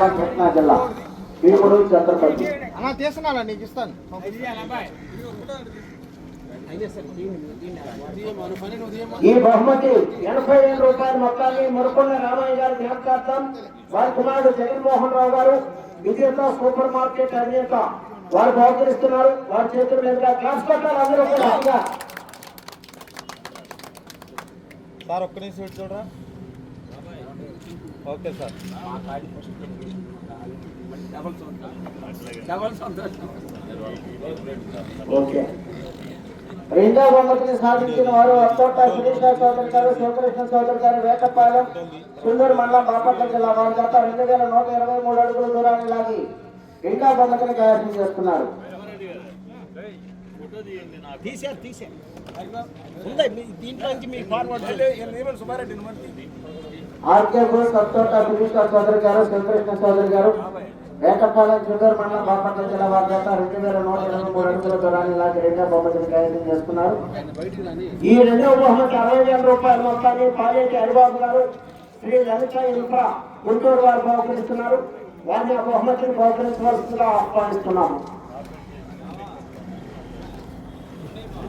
కృష్ణా జిల్లా. భీముడు ఛత్రపతి అలా తీస్తున్నాను నీకు ఇస్తాను. ఈ బహుమతి ఎనభై వేల రూపాయల మొత్తాన్ని మురకొండ రామయ్య గారి జ్ఞాపకార్థం వారి కుమారుడు జగన్మోహన్ రావు గారు విజేత సూపర్ మార్కెట్ అధినేత. వారు బహుకరిస్తున్నారు. వారి చేతుల మీదుగా క్లాస్ పట్టాలి అందరూ కూడా. సార్ ఒక్క నిమిషం చూడరా? Okay sir. ఓకే. రెండో బహుమతిని సాధించిన వారు అత్తోట శిరీష చౌదరి గారు శివకృష్ణ చౌదరి గారు వేటపాలెం సుందూరు మండలం బాపట్ల జిల్లా వారి గత రెండు వేల నూట ఇరవై మూడు అడుగుల దూరాన్ని లాగి రెండో బహుమతిని కైవసం చేస్తున్నారు. తీసారు తీసారు ఉందా? దీంట్లో నుంచి మీ ఫార్వర్డ్ సుబ్బారెడ్డి ఆర్కే బోస్ అత్తోట శిరీష చౌదరి గారు శివకృష్ణ చౌదరి గారు వేటపాలెం సుందూరు మండలం బాపట్ల జిల్లా వారి గత రెండు వేల నూట ఇరవై మూడు అడుగుల దూరాన్ని లాగి రెండో బహుమతిని చేస్తున్నారు. ఈ రెండవ బహుమతి అరవై వేల రూపాయల మొత్తాన్ని పాలేటి హరిబాబు గారు శ్రీ లలిత ఇన్ఫ్రా గుంటూరు వారు బహుకరిస్తున్నారు. వారిని ఆ బహుమతిని బహుకరించవలసిందిగా ఆహ్వానిస్తున్నాము.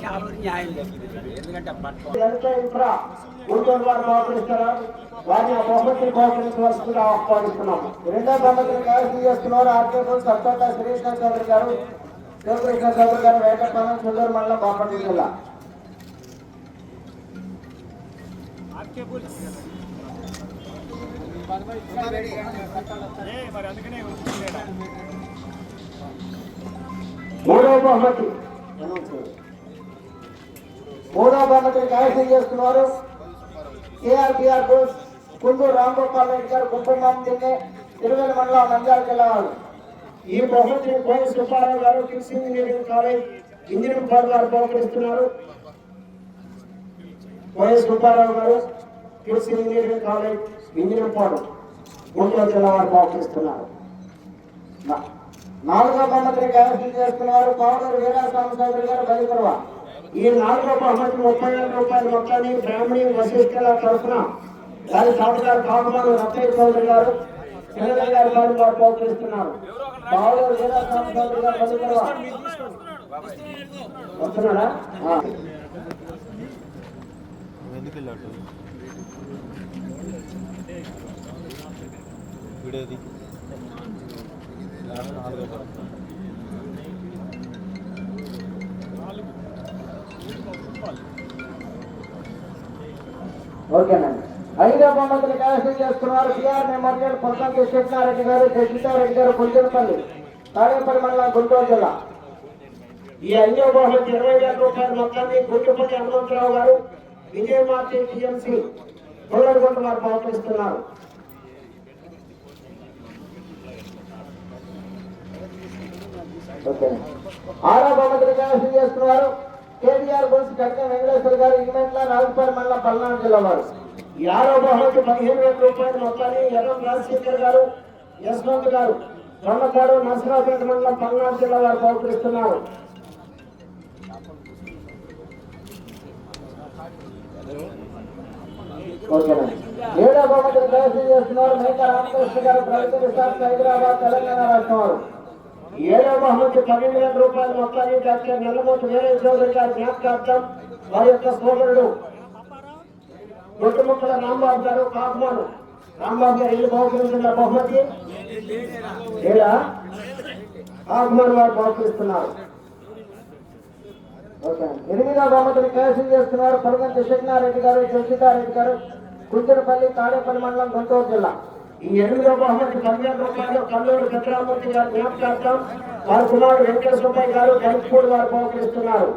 చాలా న్యాయం జరిగింది ఎందుకంటే వారు వారిని బహుమతిని బహుకరించవలసిందిగా రెండో బహుమతిని చేస్తున్నారు చౌదరి గారు శివకృష్ణ చౌదరి గారు వేటపాలెం సుందూరు మండలం బాపట్ల జిల్లా మూడవ బహుమతి. మూడో బహుమతిని కైవసం చేస్తున్నారు కేఆర్బిఆర్ బోస్ కుందూరు రాంగోపాల్ రెడ్డి గారు కుటుంబం తిన్నే తిరువెల మండలం నంద్యాల జిల్లా ఈ బహుమతిని కోయ సుబ్బారావు గారు Krishi engineering college engineering board గారు బహుకరిస్తున్నారు. కోయ సుబ్బారావు గారు Krishi engineering college engineering board Guntur జిల్లా వారు బహుకరిస్తున్నారు. నాలుగో బహుమతిని కైవసం చేస్తున్నారు పావులూరు వీరాస్వామి చౌదరి గారు బలిపర్వ. ఈ నాలుగో బహుమతి ముప్పై వేల రూపాయల మొత్తాన్ని బ్రాహ్మణి వశిష్ఠల తరఫున వారి తాతగారు కాకుమారు రత్నయ్య చౌదరి గారు చిన్నయ్య గారి వారు వారు బహుకరిస్తున్నారు పావులూరు చౌదరి గారు బలిపర్వ ఎందుకు వెళ్ళాడు వీడేది? ఓకేనండి. ఐదో బహుమతిని కైవసం చేస్తున్నారు సిఆర్ మెమోరియల్ పొందంకి కృష్ణారెడ్డి గారు జషితారెడ్డి గారు కుంజనపల్లి తాడేపల్లి మండలం గుంటూరు జిల్లా. ఈ ఐదో బహుమతి ఇరవై వేల రూపాయల మొత్తాన్ని గుంటుపల్లి హనుమంతరావు గారు విజయ మార్చి టిఎంసి కొల్లడిగుంట వారు బహుకరిస్తున్నారు ఆరో బహుమతిని కైవసం చేస్తున్నారు కేటీఆర్ గురించి కట్టిన వెంకటేశ్వర గారు ఇగ్మెంట్ల రాజుపాలెం మండలం పల్నాడు జిల్లా వారు. ఈ బహుమతి పదిహేను వేల రూపాయలు మొత్తాన్ని ఎర్రం రాజశేఖర్ గారు యశ్వంత్ గారు కొండపాడు నరసరావుపేట మండలం పల్నాడు జిల్లా వారు పౌకరిస్తున్నారు ఏడో బహుమతిని ప్రయత్నం చేస్తున్నారు మేక రామకృష్ణ గారు ప్రయత్నిస్తారు హైదరాబాద్ తెలంగాణ రాష్ట్రం వారు. ఏడవ బహుమతి పన్నెండు వేల రూపాయల మొత్తాన్ని డాక్టర్ నల్లమూతి వేరే చౌదరి గారి జ్ఞాపకార్థం వారి యొక్క సోదరుడు గుట్టుముక్కల రాంబాబు గారు కాకుమాను రాంబాబు గారు ఇల్లు బహుకరిస్తున్న బహుమతి. ఏడా కాకుమాను వారు బహుకరిస్తున్నారు. ఎనిమిదవ బహుమతిని కైవసం చేస్తున్నారు. పరుగంటి శిఖనారెడ్డి గారు జగ్జితారెడ్డి గారు కుంచెరపల్లి తాడేపల్లి మండలం గుంటూరు జిల్లా. ఈ ఎనిమిదో బహుమతి పదివేల రూపాయలు కల్లూరు పెద్దరామూర్తి గారు జ్ఞాపకార్థం వారి కుమారుడు వెంకట సుబ్బయ్య గారు గరిపూడి వారు పోకరిస్తున్నారు